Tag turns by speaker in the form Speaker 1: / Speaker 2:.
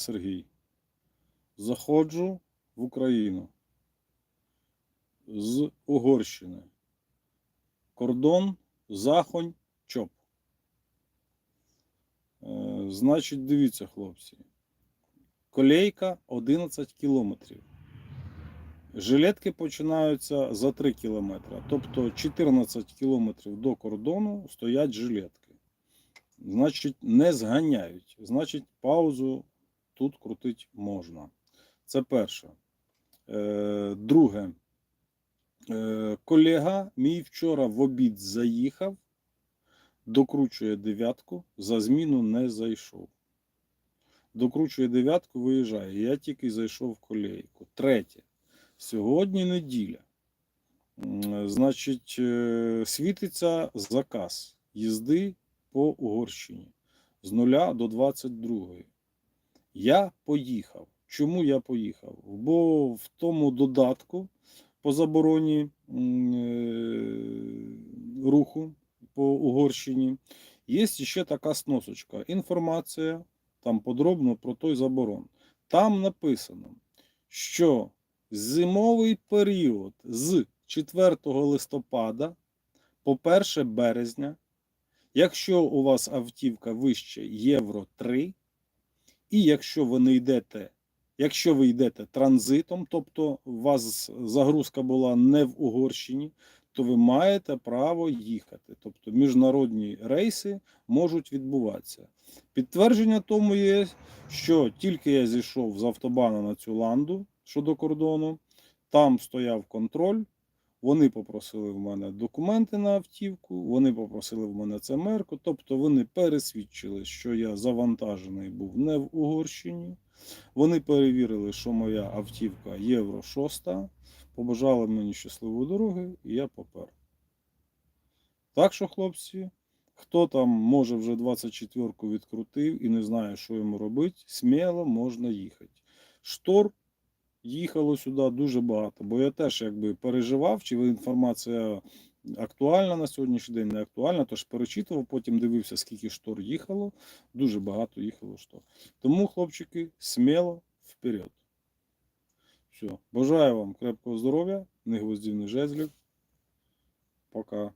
Speaker 1: Сергій. Заходжу в Україну з Угорщини. Кордон Захонь Чоп. Е, Значить, дивіться, хлопці. Колейка 11 кілометрів. Жилетки починаються за 3 кілометри. Тобто 14 кілометрів до кордону стоять жилетки. Значить, не зганяють. Значить, паузу тут крутити можна. Це перше. Е, друге. Е, колега мій вчора в обід заїхав, докручує дев'ятку, за зміну не зайшов. Докручує дев'ятку, виїжджає. Я тільки зайшов в колейку. Третє. Сьогодні неділя. Значить, е, світиться заказ їзди по Угорщині з 0 до 22. Я поїхав. Чому я поїхав? Бо в тому додатку по забороні е, руху по Угорщині є ще така сносочка. Інформація там подробно про той заборон. Там написано, що зимовий період з 4 листопада по 1 березня, якщо у вас автівка вище Євро 3, і якщо ви не йдете, якщо ви йдете транзитом, тобто у вас загрузка була не в Угорщині, то ви маєте право їхати. Тобто міжнародні рейси можуть відбуватися. Підтвердження тому є, що тільки я зійшов з автобану на цю ланду щодо кордону, там стояв контроль. Вони попросили в мене документи на автівку, вони попросили в мене ЦМРку, тобто вони пересвідчили, що я завантажений був не в Угорщині. Вони перевірили, що моя автівка Євро 6, побажали мені щасливої дороги, і я попер. Так що, хлопці, хто там може вже 24-ку відкрутив і не знає, що йому робити, сміло можна їхати. Штор їхало сюди дуже багато, бо я теж якби переживав, чи інформація актуальна на сьогоднішній день, не актуальна, тож перечитував, потім дивився, скільки штор їхало. Дуже багато їхало штор. Тому, хлопчики, сміло вперед. Все. Бажаю вам крепкого здоров'я, не гвоздів, не жезлів. Пока.